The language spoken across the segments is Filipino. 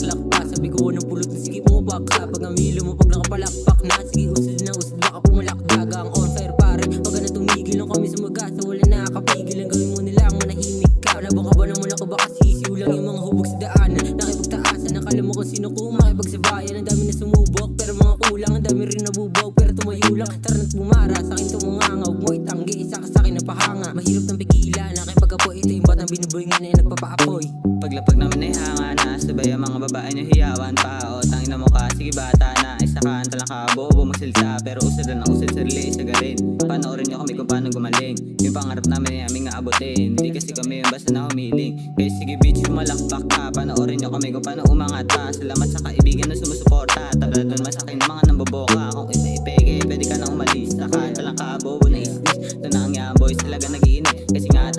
Pag shot, sige laklak pa Sabi ko ng pulot. Na sige pumabak ka. Pag ang hilo mo, pag nakapalakpak na. Sige usod na usod, baka pumalakdaga Ang on fire pare, pag na tumigil lang kami sumagasa Wala nakakapigil, ang gawin mo nila manahimik ka. Wala ba ka ba naman ako? Baka sisiw lang yung mga hubog sa daanan Nakipagtaasan, nakala mo kung sino ko Makipagsabayan, ang dami na sumubok Pero mga kulang, ang dami rin Paglapag naman ay na Sabay ang mga babae nyo hiyawan pa. O tangin na mukha, sige bata na. Isa ka, antala ka, bobo magsilsa Pero usad na usad sa relay, isa galing Panoorin nyo kami kung paano gumaling. Yung pangarap namin ay aming aabutin. Hindi kasi kami yung basta na humiling. Kaya sige bitch, sumalakpak ka. Panoorin nyo kami kung paano umangat pa Salamat sa kaibigan na sumusuporta. Tabla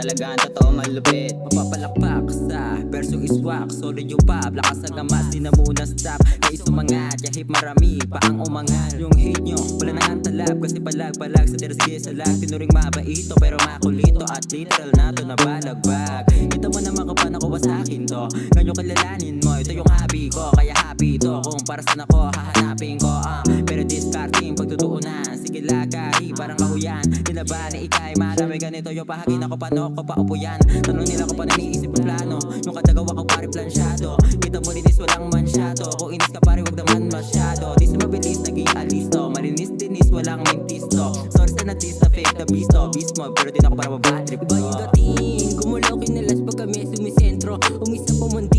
talaga ang totoo malupit. Mapapalakpak sa verso is wax Solid yung pop, lakas ang gamas. Di na muna stop, nais umangat Yahip marami pa ang umangal Yung hate nyo, wala na ang talab Kasi palag-palag sa deres sige sa lag Tinuring mabaito pero makulito At literal na to na balagbag Kita mo naman kung paano kuha sa akin to. Ngayon kilalanin mo, ito yung hobby ko. Kaya happy to, kung para saan ako hahanapin ko ah. Pero Sige lagay Parang kahuyan, kinaba na ikay? Malamay ganito yung pahakin ako paano ko paupo yan? Tanong nila ko pa naniisip ang plano. Yung katagawa ko pare plansyado. Kita mo linis walang mansyado. Kung inis ka pare wag naman masyado. Di sa mabilis naging alisto. Malinis-dinis walang mintisto. Sorry sa natis na fake the bisto oh. Bismo pero din ako para mabadrip ko Iba yung oh. dating, kumulaw kinalas pag kami sumisentro. Umisa pumunta